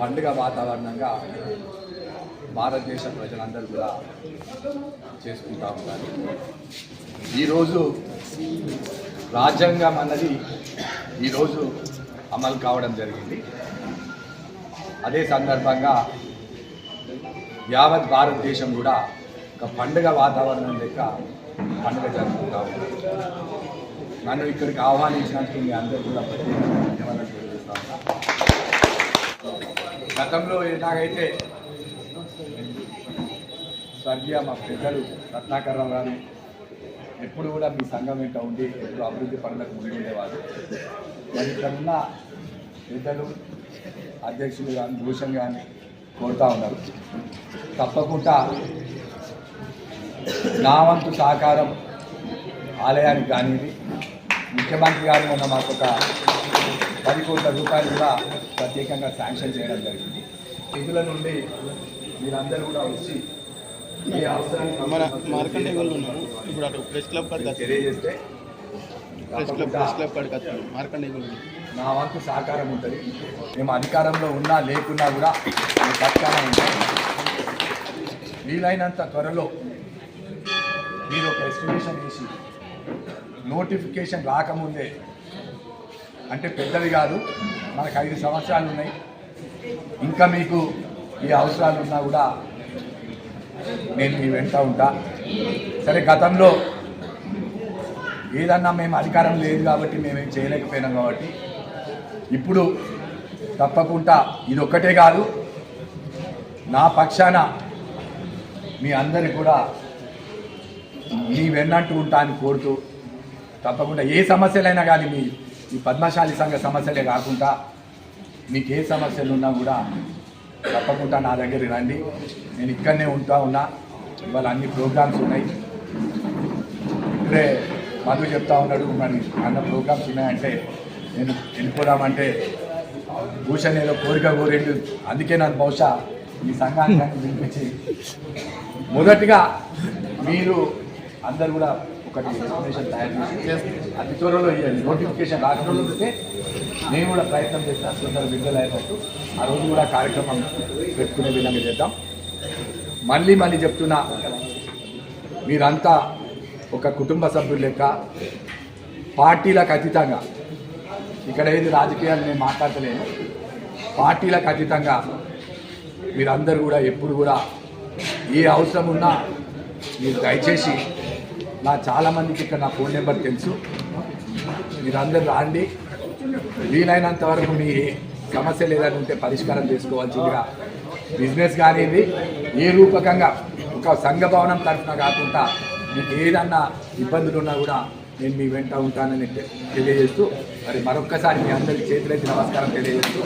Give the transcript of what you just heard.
పండుగ వాతావరణంగా భారతదేశ ప్రజలందరూ కూడా చేసుకుంటా ఉన్నారు. ఈరోజు రాజ్యాంగం అన్నది ఈరోజు అమలు కావడం జరిగింది. అదే సందర్భంగా యావత్ భారతదేశం కూడా ఒక పండుగ వాతావరణం లెక్క పండుగ జరుపుకుంటా ఉంది నన్ను ఇక్కడికి ఆహ్వానించినందుకు మీ అందరూ కూడా ప్రత్యేకంగా ధన్యవాదాలు తెలియజేస్తా ఉన్నా. గతంలో ఎలాగైతే స్వర్గీయ మా పెద్దలు రత్నాకర్రావు గారు ఎప్పుడు కూడా మీ సంఘం వెంట ఉండి ఎప్పుడు అభివృద్ధి పనులకు ముందుండేవారు మరి ఇక్కడున్న పెద్దలు అధ్యక్షులు కానీ భూషణ్ కానీ కోరుతా ఉన్నారు. తప్పకుండా నా వంతు సహకారం ఆలయానికి కానిది ముఖ్యమంత్రి గారు మొన్న మాకు ఒక పది కోట్ల రూపాయలు కూడా ప్రత్యేకంగా శాంక్షన్ చేయడం జరిగింది. నిధుల నుండి మీరందరూ కూడా వచ్చి ఏ అవసరానికి మన మార్కండే వాళ్ళు ఉన్నారు. ఇప్పుడు అటు ప్రెస్ క్లబ్ కాడికి వచ్చారు తెలియజేస్తే ప్రెస్ క్లబ్ ప్రెస్ క్లబ్ కాడికి వచ్చారు మార్కండే వాళ్ళు. ఉన్నారు. నా వంతు సహకారం ఉంటుంది. మేము అధికారంలో ఉన్నా లేకున్నా కూడా మేము పక్కన ఉంటాం. వీలైనంత త్వరలో మీరు ఒక ఎస్టిమేషన్ వేసి నోటిఫికేషన్ రాకముందే అంటే పెద్దవి కాదు. మనకు ఐదు సంవత్సరాలు ఉన్నాయి. ఇంకా మీకు ఈ అవసరాలు ఉన్నా కూడా నేను మీ వెంట ఉంటా. సరే గతంలో ఏదన్నా మేము అధికారం లేదు కాబట్టి మేమేం చేయలేకపోయినాం కాబట్టి ఇప్పుడు తప్పకుండా ఇది ఒక్కటే కాదు. నా పక్షాన మీ అందరి కూడా మీ వెన్నట్టు ఉంటా అని కోరుతూ తప్పకుండా ఏ సమస్యలైనా కానీ మీ ఈ పద్మశాలి సంఘ సమస్యలే కాకుండా మీకు ఏ సమస్యలు ఉన్నా కూడా తప్పకుండా నా దగ్గరికి రండి. నేను ఇక్కడనే ఉంటా ఉన్నా. ఇవాళ అన్ని ప్రోగ్రామ్స్ ఉన్నాయి. ఇప్పుడే మధు చెప్తా ఉన్నాడు మరి అన్న ప్రోగ్రామ్స్ ఉన్నాయంటే నేను వెళ్ళిపోదామంటే భూషణ్ ఏదో కోరిక కోరిండు. అందుకే నన్ను బహుశా ఈ సంఘానికి నన్ను పిలిపించి. మొదటిగా మీరు అందరు కూడా ఒకటి ఇన్ఫర్మేషన్ తయారు చేసి అతి త్వరలో ఇవ్వండి నోటిఫికేషన్ రాకుండా నేను కూడా ప్రయత్నం చేస్తాను అసలు విడుదల అయ్యేటట్టు ఆ రోజు కూడా కార్యక్రమం పెట్టుకునే విధంగా చేద్దాం. మళ్ళీ మళ్ళీ చెప్తున్నా మీరంతా ఒక కుటుంబ సభ్యులు లెక్క పార్టీలకు అతీతంగా ఇక్కడ ఏది రాజకీయాలు నేను మాట్లాడలేను పార్టీలకు అతీతంగా మీరందరూ కూడా ఎప్పుడు కూడా ఏ అవసరం ఉన్నా మీరు దయచేసి నా చాలామందికి ఇక్కడ నా ఫోన్ నెంబర్ తెలుసు. మీరందరూ రాండి. వీలైనంత వరకు మీ సమస్యలు ఏదైనా ఉంటే పరిష్కారం చేసుకోవాల్సిందిగా బిజినెస్ కానిది ఏ రూపకంగా ఒక సంఘ భవనం తరఫున కాకుండా మీకు ఏదన్నా ఇబ్బందులు ఉన్నా కూడా నేను మీ వెంట ఉంటానని తెలియజేస్తూ మరి మరొక్కసారి మీ అందరికి చేతులైతే నమస్కారం తెలియజేస్తూ